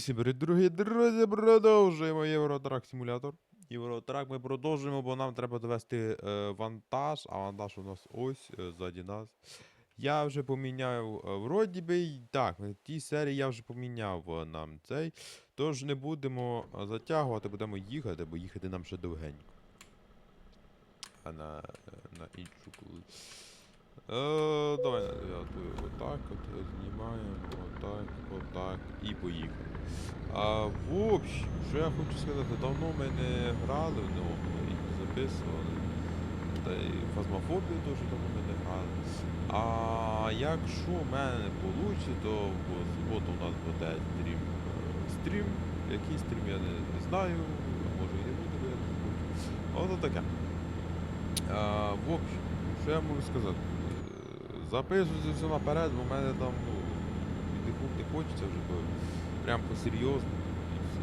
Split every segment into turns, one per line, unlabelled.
Усім привіт, дорогі друзі, продовжуємо Євротрак симулятор. Євротрак ми продовжуємо, бо нам треба довести е, вантаж, а вантаж у нас ось е, ззаді нас. Я вже поміняв, е, вроді би, так, в тій серії я вже поміняв е, нам цей. Тож не будемо е, затягувати, будемо їхати, бо їхати нам ще довгенько. А на, е, на іншу. Е, давай на дев'ятую. Отак, от знімаємо, отак, отак і поїхали. А в общем, що я хочу сказати, давно ми не грали в нього і не записували. Та й фазмофобію дуже давно ми не грали. А якщо в мене не вийде, то в у нас буде стрім. е, Стрім. Який стрім я не, не знаю, може і не буде, бо я не хочу. Ото таке. А, в общем, що я можу сказати? Записуйся все наперед, бо в мене там, ну, не хочеться вже, бо прям по-серйозному. і все.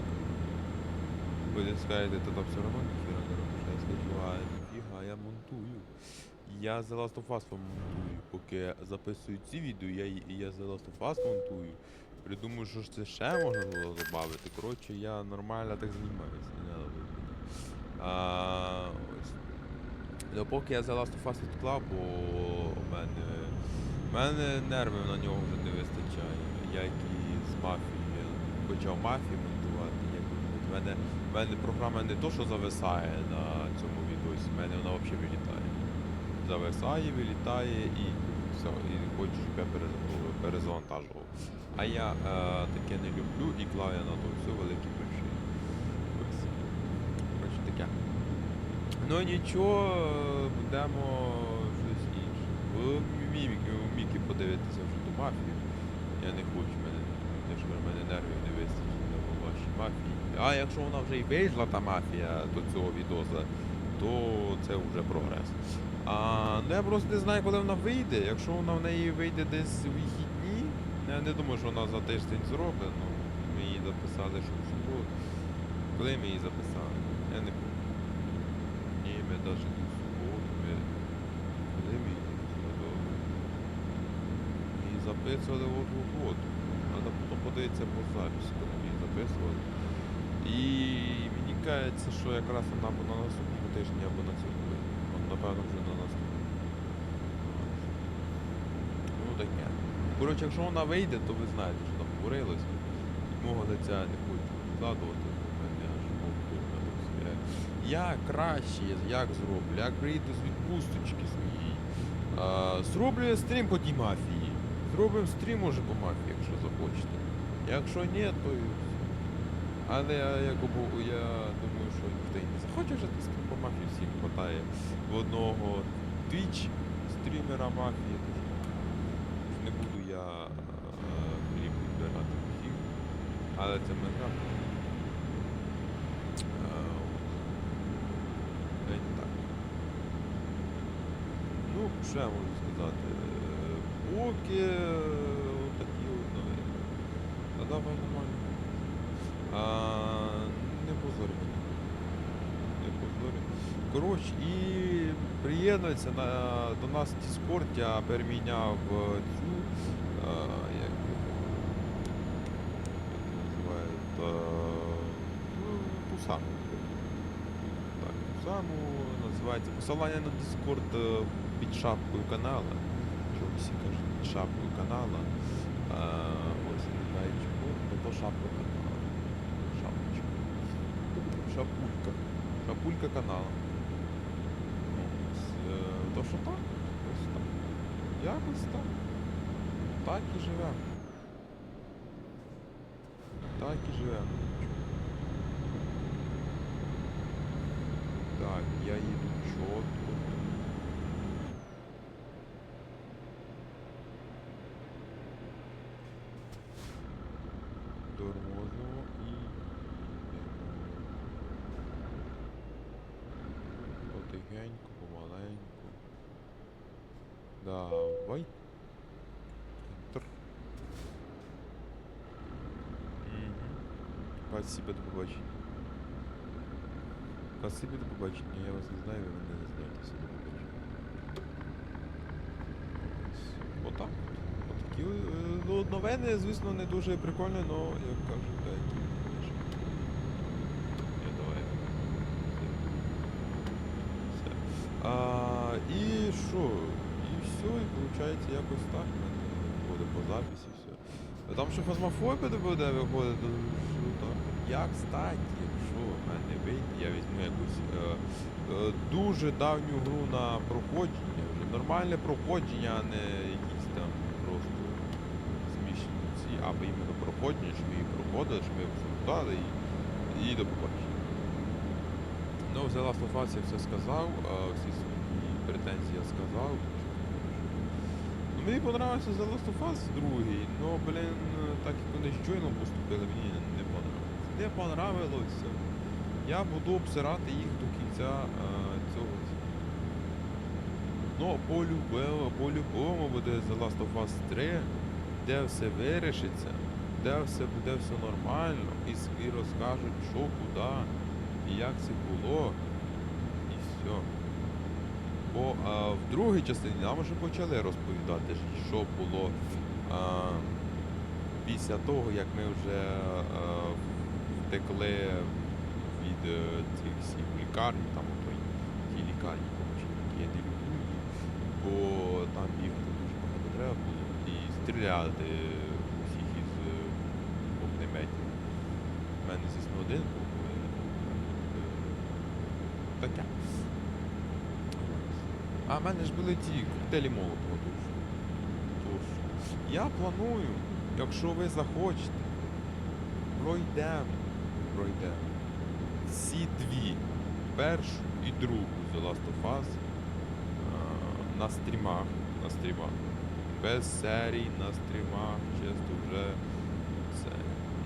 Ви скажете, то там все одно ніхіра не робиш. Я скажу, а ніфіга, я монтую. Я The Last of Us монтую. Поки записую ці відео, я, я The Last of Us монтую. Придумаю, що ж це ще можна було додати. Коротше, я нормально так буде. А, ось. Ну, поки я The Last of Us відклав, бо у мене, в мене нервів на нього вже не вистачає. Як і з мафії почав мафію монтувати. Як в мене, в мене програма не то, що зависає на цьому відосі, в мене вона взагалі вилітає. Зависає, вилітає і все, і хочу, щоб я перезавантажував. А я е, таке не люблю і клав я на то все великі гроші. Ось. Коротше таке. Ну нічого, будемо щось інше. В міміки, у Мікі подивитися вже ту мафію. Я не хочу, мене, те, що в мене нервів не вистачить на вашій мафії. А якщо вона вже і вийшла, та мафія до цього відоса, то це вже прогрес. А, ну я просто не знаю, коли вона вийде. Якщо вона в неї вийде десь у вихідні, я не думаю, що вона за тиждень зробить, ну ми її записали, що суботу. Коли ми її записали? Я не ми не в записали? Ми її записували от от. Треба потім подивитися по записі, коли її записували. І мені кажеться, що якраз вона на наступному тижні, або на цьому. От, Напевно, вже на наступному. Ну таке. Коротше, якщо вона вийде, то ви знаєте, що там говорилось. Мого лиця не хочу згадувати, бо в мене аж повторно все. Я краще, як зроблю, як приїду з відпусточки своєї. А, зроблю стрім по тій мафії. Зробимо стрім може по мафії, якщо захочете. Якщо ні, то. Але я, якобы, я думаю, що ніхто і не захоче вже стрім по мафії, всім хватає в одного твіч стрімера мафії. Не буду я хліб відбирати всіх, але це ми граємо. Е, от. Та й так. Ну, що можу сказати? Е, Поки е, такі от. Та давай нормально. А, не позорі. Не позорі. Коротше, і приєднується на, до нас в Discord, я переміняв е, цю, а, як, називають, а, ту саму. Так, ту саму називається. Посилання на Discord е, під шапкою канала. Що всі кажуть, під шапкою канала. А, ось не знаю чого, ну то шапка канала. Шапочка. Шапулька. Шапулька канала. Ось, е, То що так? Ось так. Якось так. Так і живемо. Так і живемо. Так, я їду чітко. Спасибо, до побачення. Спасибо, до побачення. Я вас не знаю, ви мене не знаєте. Все, до побачення. Отак. от. Отакі е, Ну, новини, звісно, не дуже прикольні, але як кажуть, деякі. А, і що? І все, і виходить якось так. Виходить по записі, все. А Там ще фазмофобія буде виходить, то що так. Я, кстати, якщо в мене вийде, я візьму якусь е, е, дуже давню гру на проходження, нормальне проходження, а не якісь там просто зміщені ці, або іменно проходження, що ми її проходили, що ми обсуждали і, і до побачення. Ну, за Last of Us я все сказав, а всі свої претензії я сказав. Ну, мені понравився The Last of Us другий, но, блін, так як вони з Джойном поступили, мені не понравилося. Я буду обсирати їх до кінця е, цього. Ну, по-любому, по-любому буде The Last of Us 3, де все вирішиться, де все буде все нормально, і, с- і розкажуть, що, куди, і як це було, і все. Бо а, в другій частині нам вже почали розповідати, що було а, після того, як ми вже а, втекли від е, цих всіх лікарні, там той, ті лікарні, які я не бо там бігати дуже багато треба було і стріляти усіх із е, вогнеметів. У мене, звісно, один був. е, Таке. А в мене ж були ті коктейлі тож. Тож. Я планую, якщо ви захочете, пройдемо, пройдемо всі дві, першу і другу The Last of Us на стрімах, на стрімах. Без серій, на стрімах, чисто вже це.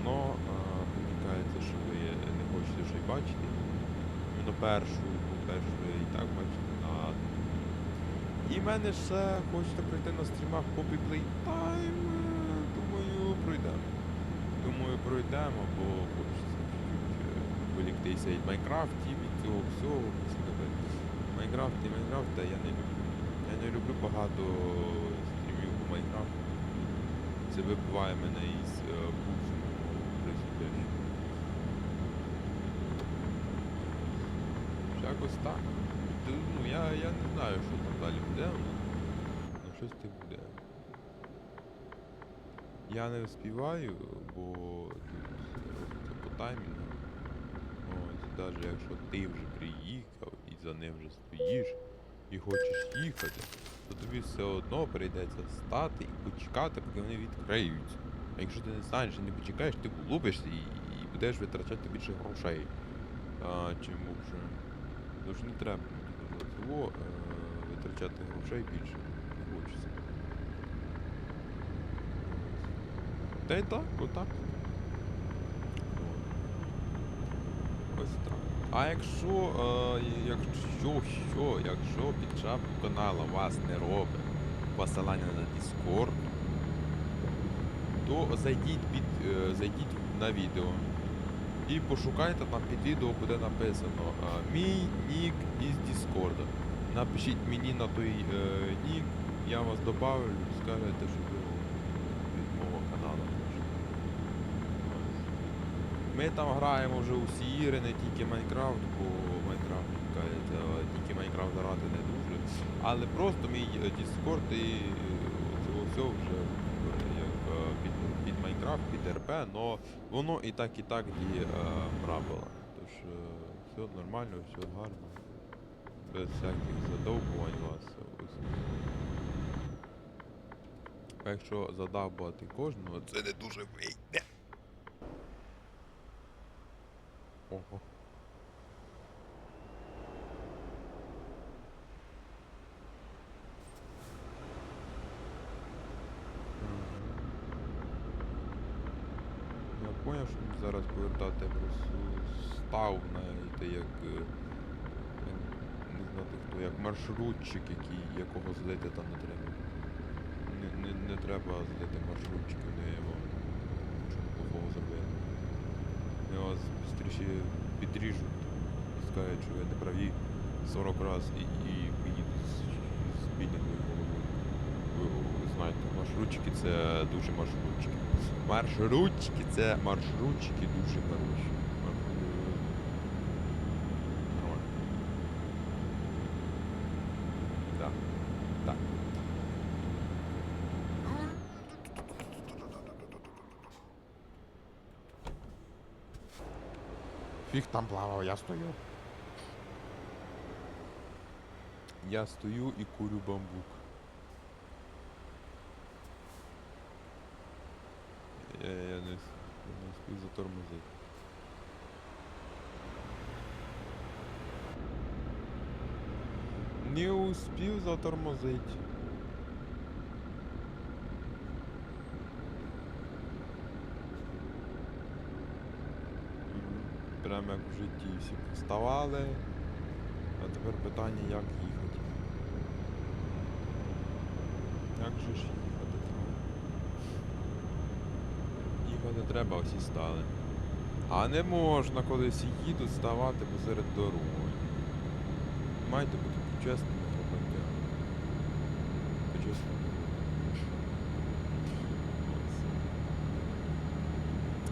Но а, мені що ви не хочете вже й бачити. Іменно першу, першу ви і так бачите. А і в мене ще хочете пройти на стрімах Poppy Playtime. е, Думаю, пройдемо. Думаю, пройдемо, бо хочеться е, виліктися від Майнкрафті, від цього всього. Майнкрафт і Майнкрафт, я не люблю. Я не люблю багато стрімів по Майнкрафту. Це вибиває мене із е, пульсу. Якось так. Ну, я, я не знаю, що там далі буде, але щось ти буде. Я не співаю, бо тут робиться по таймінгу. Навіть якщо ти вже приїхав і за ним вже стоїш і хочеш їхати, то тобі все одно прийдеться стати і почекати, поки вони відкриються. А якщо ти не станеш і не почекаєш, ти влупишся і, і будеш витрачати більше грошей, а, чим вже. Тож не треба цього е, витрачати грошей більше. Не хочеться. Та й так, отак. Ось так. А якщо, е, якщо, що, якщо під шапку каналу вас не робить посилання на Discord, то зайдіть під, е, зайдіть на відео і пошукайте там під відео буде написано е, мій нік із Discord. Напишіть мені на той е, нік, я вас добавлю, скажете, що ви від мого каналу. Ми там граємо вже усі ігри, не тільки Майнкрафт, бо Майнкрафт кажеться, тільки Майнкрафт грати не дуже. Але просто мій е, Discord і е, цього всього вже е, як е, під, під Майнкрафт, під РП, но воно і так, і так діє е, правила. Тож е, все нормально, все гарно. Без всяких задовбувань вас. Якщо задовбувати кожного, це не дуже вийде. Ого. Я поняв, що мені зараз повертати просто став, знаєте, як е, не знати хто, як маршрутчик, який, якого злити там не треба. Не, не, не треба злити маршрутчик, вони вам нічого плохого зробили. Вони вас швидше підріжуть і скажуть, що я не праві 40 разів і, і поїдуть з, піднятою головою. Ви знаєте, маршрутчики це дуже маршрутчики. Маршрутчики це маршрутчики дуже хороші. Маршрут- Нормально. Да. Так. Фіг там плавав, я стою. Я стою і курю бамбук. Я, я не, не затормозити. Не успів затормозити. Мгм. Прямо як в житті всі вставали. А тепер питання, як їхати. Як же ж їхати треба? Їхати треба, всі стали. А не можна, коли всі їдуть, ставати посеред дороги. Маєте бути чесними громадянами. По-чесному.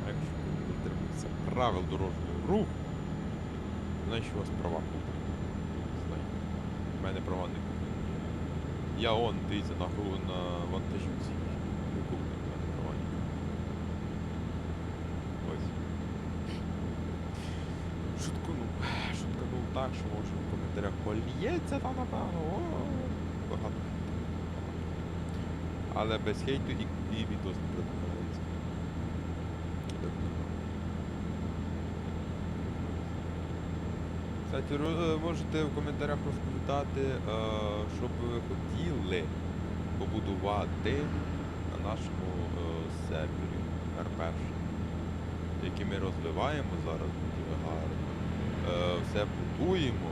А якщо не дотримуєтеся правил дорожнього руху, значить у вас права куплені. У мене права не куплені. Я он, дивіться, на, гру- на вантажівці. Не куплені, мене права. Ось. Шутканув. Шутканув так, що може в коментарях поліється там напевно. О, багато. Але без хейту і, і відос не предлагається. Так. Е, можете в коментарях розповідати, е, що б ви хотіли побудувати на нашому е, сервері РП, який ми розвиваємо зараз дуже гарно. Е, Все будуємо,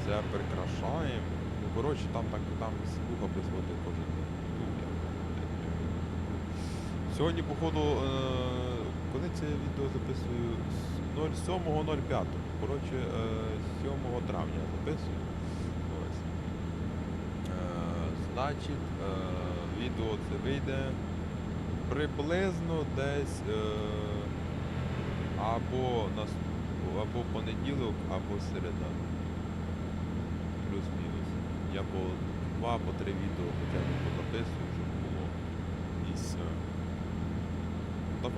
все прикрашаємо. Ну, коротше, там так там слуха присвоїти кожен. Ну. Сьогодні, походу, коли це відео записую? З 07.05. Коротше, е, 7 травня я записую. Е, значить, е, відео це вийде приблизно десь е, або або понеділок, або середа. Плюс-мінус. Я по два, по три відео хоча б записую, щоб було. І. Та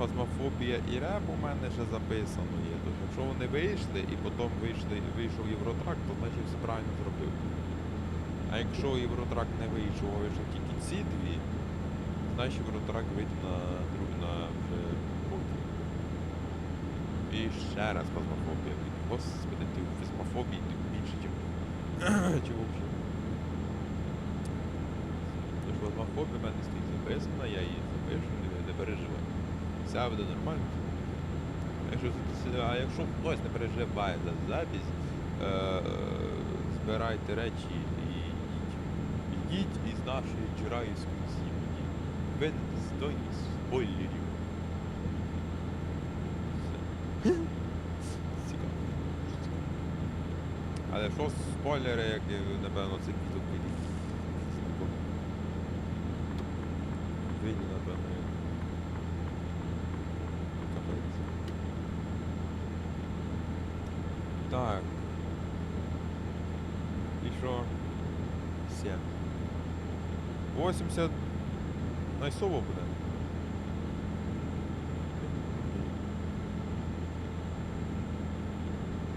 і реп у мене ще записано є. Тож якщо вони вийшли і потім вийшли, вийшов Євротрак, то значить все правильно зробив. А якщо Євротрак не вийшов, а вийшов тільки ці дві, значить Євротрак вийде на на вже потім. І ще раз фазмофобія. Господи, ти фазмофобії ти більше, чим, чим взагалі. Тож фазмофобія в мене стоїть записана, я її запишу, не переживай. Все буде нормально. Якщо, а якщо хтось не переживає за запись, е, збирайте речі і йдіть. Йдіть із нашої джираївської сім'ї. Ви достойні спойлерів. Все. Цікаво. Але що спойлери, як напевно, це квіток вийде. Вийде, напевно. як Капець. Так. І що? 7. 80 найсово буде.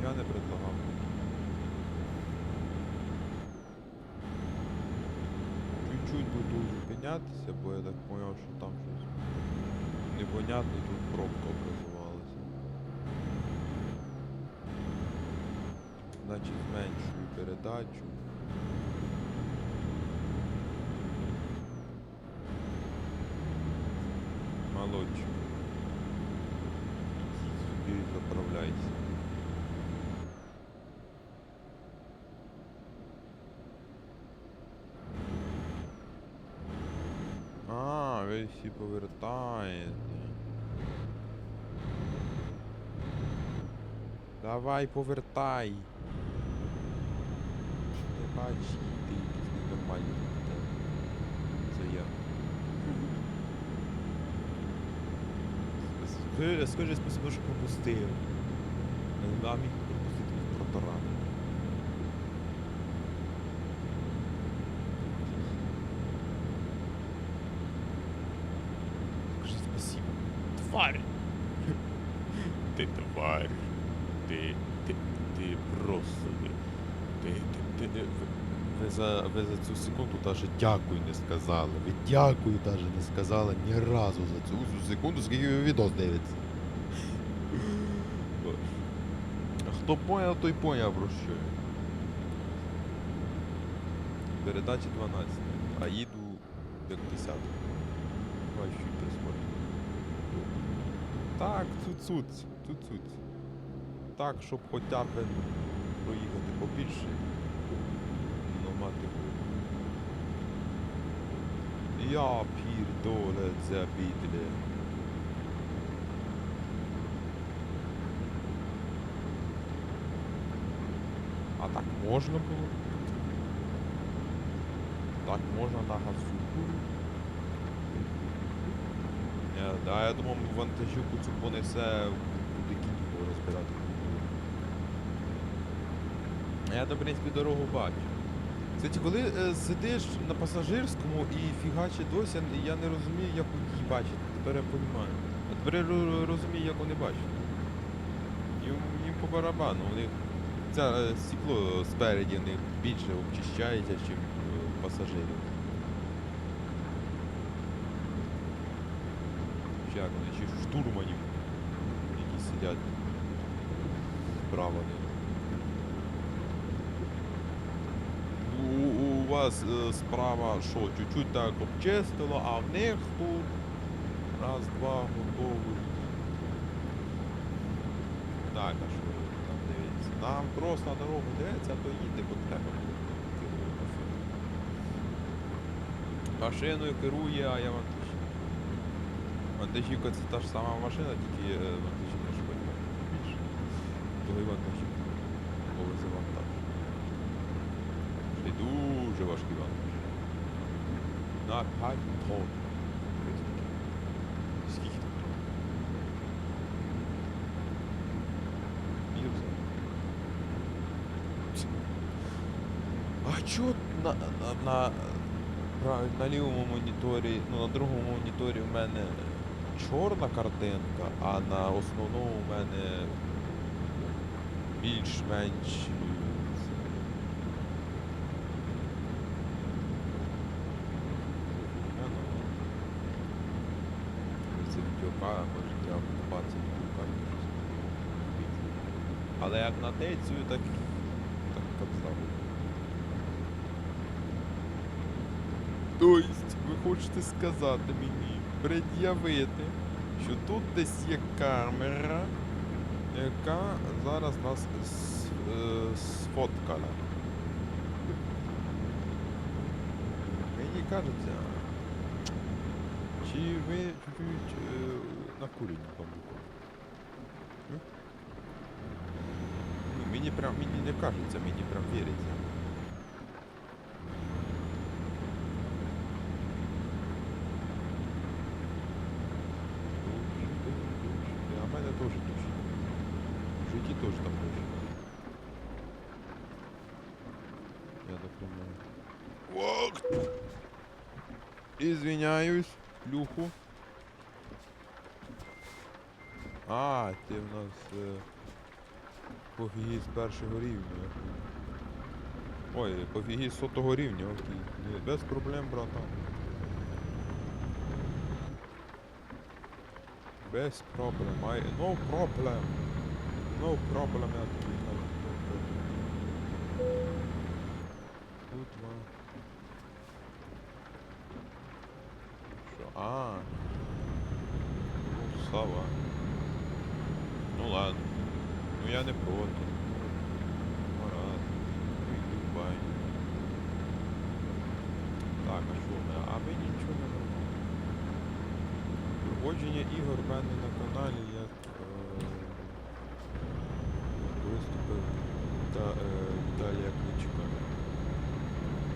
Я не предлагав. Чуть-чуть буду зупинятися, бо я так поняв, що там щось непонятно, тут пробка образувалася. Значить зменшую передачу. Молодчик. Іди собі заправляйся. А, ви всі повертаєте. Давай повертай. Ти бачиш, ти якийсь ненормальний. Скажи, скажи спасибо, що пропустив. А міг пропустити від протора. Скажи спасибо. Тварь! Ти тварь. Ти, ти, ти просто... Ти, ти, ти, ви, за, ви за цю секунду даже дякую не сказали. Ви дякую даже не сказали ні разу за цю, цю секунду, скільки ви відос дивиться. Хто поняв, той поняв про що. Передача 12, а їду як 10. Бачу і прискорю. Так, цуцуць, цуцуць. Так, щоб хоча б проїхати побільше. Мати Богу. Я пірдоле за бідле. А так можна було? Так можна на газуку? Я, да, я думав, вантажівку цю понесе куди кіньку розбирати. Я, в принципі, дорогу бачу. Кстати, коли е, сидиш на пасажирському і фігачить досі, я не розумію, як її бачити. Тепер я розумію. А тепер я ро- розумію, як вони бачать. Їм, їм по барабану, у них це е, стекло спереді в них більше обчищається, ніж пасажирів. Чи як вони, чи штурманів, які сидять справа них. У, у вас е, справа що, чуть-чуть так обчистило, а в них тут раз, два, готовий. Так, а що там дивіться? Нам просто на дорогу дивиться, а то їде, бо треба машиною. Керує, а я вантажівка. Вантажівка це та ж сама машина, тільки е, вантажівка швидка. Більше. І вантажівка. Повезе вантаж. Це дуже важкий вантаж. На 5 тонн. Скільки там? А чо на, на, на, лівому моніторі, ну на другому моніторі в мене чорна картинка, а на основному в мене більш-менш е, це, Я ну, Це відеокамера, може треба купатися відеокамеру. На тецію, так, так капсав. Тобто, ви хочете сказати мені, пред'явити, що тут десь є камера, яка зараз нас е, сфоткала. Мені кажеться, чи ви чуть-чуть е, накурені бамбуку? мені прям мені не кажеться, мені прям віриться. Дощ, дощ, дощ. А в мене теж дощ. В житті теж там дощ. Я так думаю. Ох! Извиняюсь, плюху. А, ти в нас е, пофігіст першого рівня. Ой, пофігі з сотого рівня, окей. Без проблем, братан. Без проблем. I, no problem. No problem, я тобі кажу. No problem. Тут два. Що? А. Ну, Сава. Ну ладно. Ну я не проти. Марат. Ну йди в баню. Так, а що ми? А ми нічого не робимо. Проходження ігор в мене на каналі як е, виступив та, е, Віталія Кличка.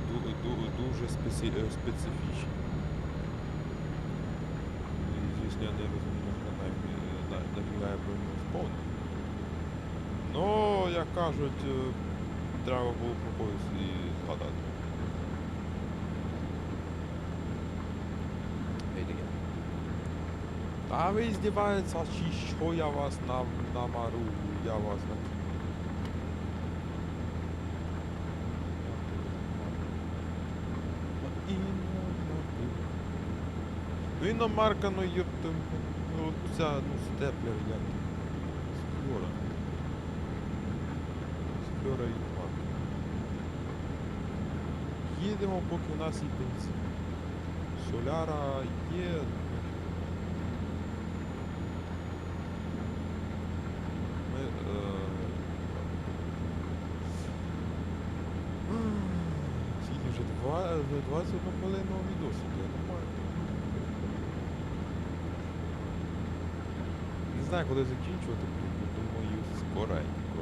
Ду, ду, дуже спеці, е, специфічні. І, Звісно, я не розумію, як на, на, нафіга я про нього сповнив. Ну, як кажуть, е, треба було про когось і згадати. Ей, таке. Та ви здіваєтеся, чи що я вас нам намарую, я вас на... іномарка, ну ёпта, ну ця, ну степлер як. Скльора. Скльора іномарка. Їдемо, поки у нас є бензин. Соляра є. Ми, е... Скільки вже два, вже 21 хвилину відосу, я нормально. Не знаю, коли закінчувати, думаю, скоренько,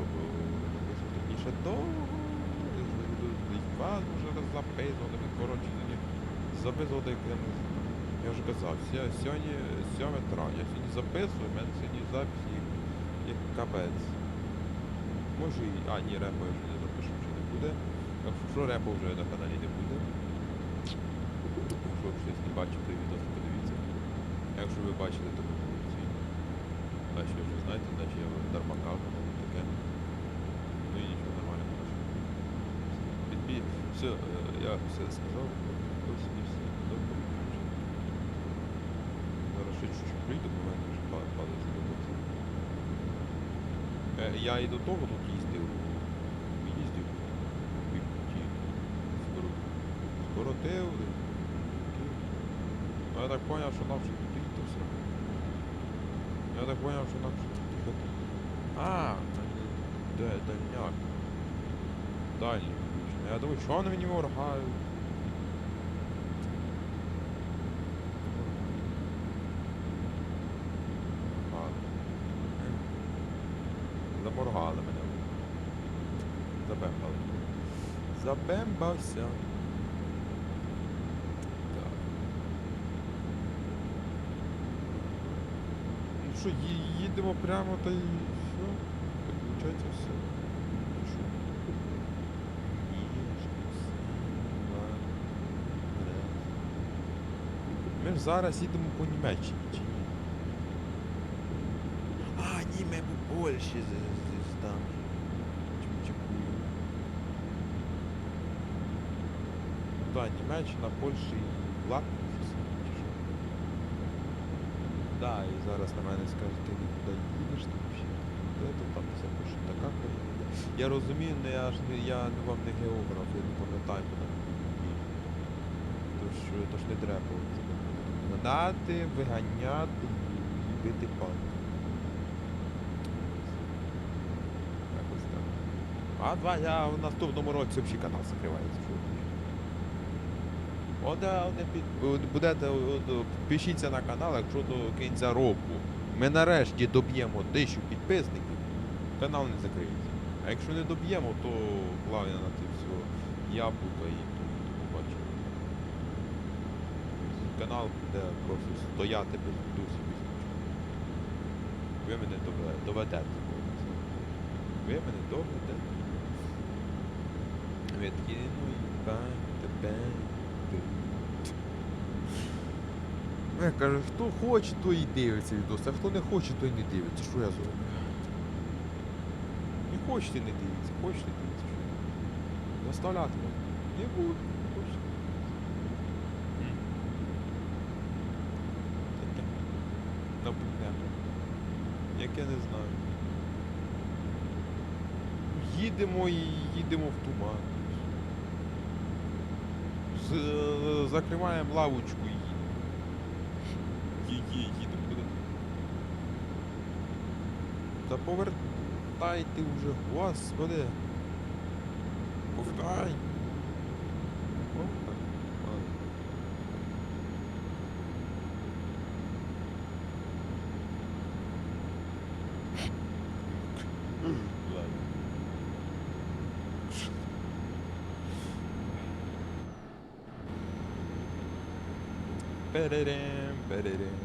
якось раніше довго. Вас вже раз записувати, ми, коротше, записувати, як я вже казав, сьогодні 7 травня, сьогодні записую, в мене сьогодні запис як, капець. Може і. А, ні, репа я вже не запишу, вже не буде. Якщо репа вже на каналі не буде. Якщо ви щось не бачите відео, подивіться. Якщо ви бачили, то Значить ви вже знаєте, значить я вам дарма кажу, ну таке. Ну і нічого нормально кажу. Підбі... Все, е, я все сказав. Ось і все. Добре. Зараз ще чуть-чуть прийду, бо мене вже падає. Е, я і до того тут їздив. Їздив. Скоро- Скоротив. Ну, я так поняв, що нам вже туди все. Я так поняв, що нам. А, де дальняк. Дальній включений. Я думаю, що вони мені моргають? Ладно. Заморгали мене. Забембали. Забембався. Так. Ну що, їдемо прямо та й все. Так виходить все. Ми ж зараз їдемо по Німеччині, чи ні? А, ні, ми по Польщі там. Да, Німеччина, Польща і Латвія? Да, і зараз на мене скажуть, ти нікуди їдеш там ще. Де то там все пише, така поїде. Я розумію, не я ж не я вам не географ, я не пам'ятаю, куди. Тож, тож не треба гнати, виганяти і бити так. А два я в наступному році взагалі канал закривається. Що ви думаєте? От, е, от, під, будете, підпишіться на канал, якщо до кінця року ми нарешті доб'ємо тисячу підписників, канал не закриється. А якщо не доб'ємо, то главне на це все яблука і то, і то побачимо. Канал буде просто стояти без дусів без нічого. Ви мене дове- доведете. Ви мене доведете. Ви такі, ну і бань, тебе. Ну, я кажу, хто хоче, той і дивиться відос, а хто не хоче, той не дивиться. Що я зроблю? Не хочете, не дивіться, хочете дивіться, що я. Заставляти вам. Не буду, хочете. Таке. Напевне. Як я не знаю. Їдемо і їдемо в туман. Е, закриваємо лавочку і їдемо. Куди? Та повертайте вже, господи. Повертай. О, Ba-da-dam, ba-da-dam.